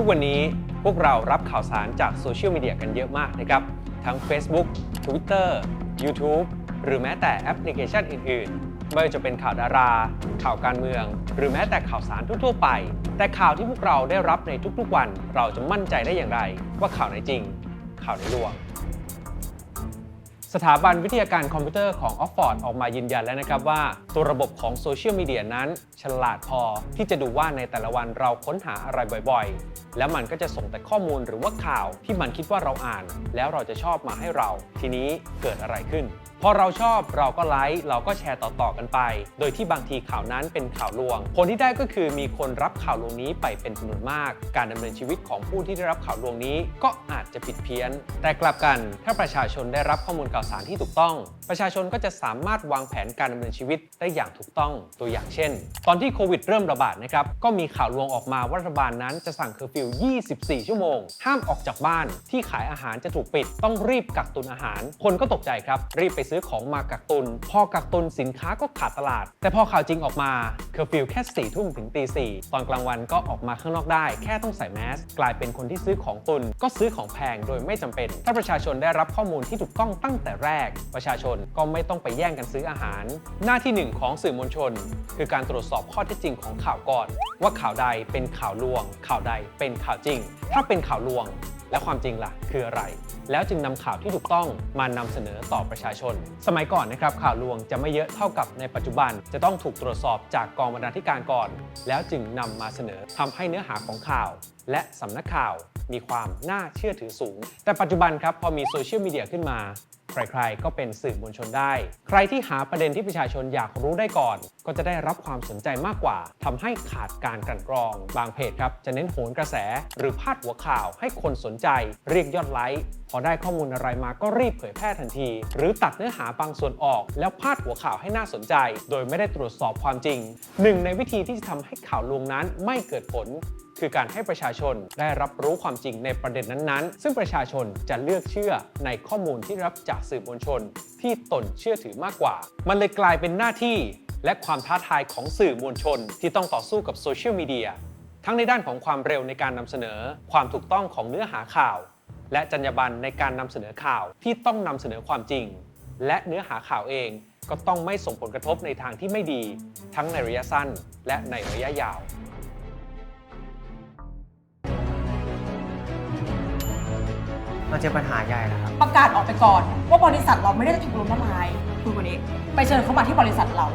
ทุกวันนี้พวกเรารับข่าวสารจากโซเชียลมีเดียกันเยอะมากนะครับ ทั้ง Facebook Twitter YouTube หรือแม้แต่แอปพลิเคชันอื่น ๆ ไม่ว่าจะเป็นข่าวดารา ข่าวการเมือง หรือแม้แต่ข่าวสารทั่ว ๆ ไป แต่ข่าวที่พวกเราได้รับในทุก ๆ วัน เราจะมั่นใจได้อย่างไร ว่าข่าวไหนจริง ข่าวไหนลวง สถาบันวิทยาการคอมพิวเตอร์ของออกฟอร์ดออกมายืนยันแล้วนะครับว่า ตัวระบบของโซเชียลมีเดียนั้น ฉลาดพอที่จะดูว่าในแต่ละวันเราค้นหาอะไรบ่อยๆ แล้วมันก็จะส่งแต่ข้อมูลหรือว่าข่าวที่มันคิดว่าเราอ่าน แล้วเราจะชอบมาให้เรา ทีนี้เกิดอะไรขึ้น พอเราชอบเราก็ไลค์เราก็แชร์ต่อๆกันไป โดยที่บางทีข่าวนั้นเป็นข่าวลวง ผลที่ได้ก็คือมีคนรับข่าวลวงนี้ไปเป็นจำนวนมาก การดำเนินชีวิตของผู้ที่ได้รับข่าวลวงนี้ ก็อาจจะผิดเพี้ยน แต่กลับกันถ้าประชาชนได้รับข้อมูลข่าวสารที่ถูกต้อง ประชาชนก็จะสามารถวางแผนการดำเนินชีวิตได้อย่างถูกต้องตัวอย่างเช่น ตอนที่โควิดเริ่มระบาดนะครับก็มีข่าวลวงออกมาว่ารัฐบาลนั้นจะสั่งเคอร์ฟิว 24 ชั่วโมง ห้ามออกจากบ้าน ที่ขายอาหารจะถูกปิด ต้องรีบกักตุนอาหาร คนก็ตกใจครับ รีบไปซื้อของมากักตุน พอกักตุนสินค้าก็ขาดตลาด แต่พอข่าวจริงออกมาเคอร์ฟิวแค่4ี่ทุ่มถึงตีสี่ตอนกลางวันก็ออกมาข้างนอกได้ แค่ต้องใส่แมส กลายเป็นคนที่ซื้อของตุน ก็ซื้อของแพงโดยไม่จำเป็น ถ้าประชาชนได้รับข้อมูลที่ถูกต้องตั้งแต่แรก ประชาชนก็ไม่ต้องไปแย่งกันซื้ออาหาร หน้าที่หนึ่งของสื่อมวลชน คือการตรวจสอบข้อเท็จจริงของข่าวก่อน ว่าข่าวใดเป็นข่าวลวง ข่าวใดเป็นข่าวจริง ถ้าเป็นข่าวลวง และความจริงล่ะ คืออะไร แล้วจึงนำข่าวที่ถูกต้องมานำเสนอต่อประชาชน สมัยก่อนนะครับข่าวลวงจะไม่เยอะเท่ากับในปัจจุบัน จะต้องถูกตรวจสอบจากกองบรรณาธิการก่อน แล้วจึงนำมาเสนอทำให้เนื้อหาของข่าว และสำนักข่าวมีความน่าเชื่อถือสูง แต่ปัจจุบันครับพอมีโซเชียลมีเดียขึ้นมา ใครๆ ก็เป็นสื่อมวลชนได้ ใครที่หาประเด็นที่ประชาชนอยากรู้ได้ก่อน ก็จะได้รับความสนใจมากกว่าทำให้ขาดการกลั่นกรอง บางเพจครับจะเน้นโหนกระแส หรือพาดหัวข่าวให้คนสนใจ เรียกยอดไลค์พอได้ข้อมูลอะไรมาก็รีบเผยแพร่ทันที หรือตัดเนื้อหาบางส่วนออก แล้วพาดหัวข่าวให้น่าสนใจ โดยไม่ได้ตรวจสอบความจริง หนึ่งในวิธีที่จะทำให้ข่าวลวงนั้นไม่เกิดผล คือการให้ประชาชนได้รับรู้ความจริงในประเด็นนั้นๆ ซึ่งประชาชนจะเลือกเชื่อในข้อมูลที่รับจากสื่อมวลชน ที่ตนเชื่อถือมากกว่า มันเลยกลายเป็นหน้าที่และความท้าทายของสื่อมวลชน ที่ต้องต่อสู้กับโซเชียลมีเดียทั้งในด้านของความเร็วในการนำเสนอ ความถูกต้องของเนื้อหาข่าว และจรรยาบรรณในการนำเสนอข่าวที่ต้องนำเสนอความจริง และเนื้อหาข่าวเองก็ต้องไม่ส่งผลกระทบในทางที่ไม่ดี ทั้งในระยะสั้นและในระยะยาว เราเจอปัญหาใหญ่แล้วครับ ประกาศออกไปก่อน ว่าบริษัทเราไม่ได้จะถูกล้มละลายคุณคนนี้ไปเชิญเขามาที่บริษัทเรา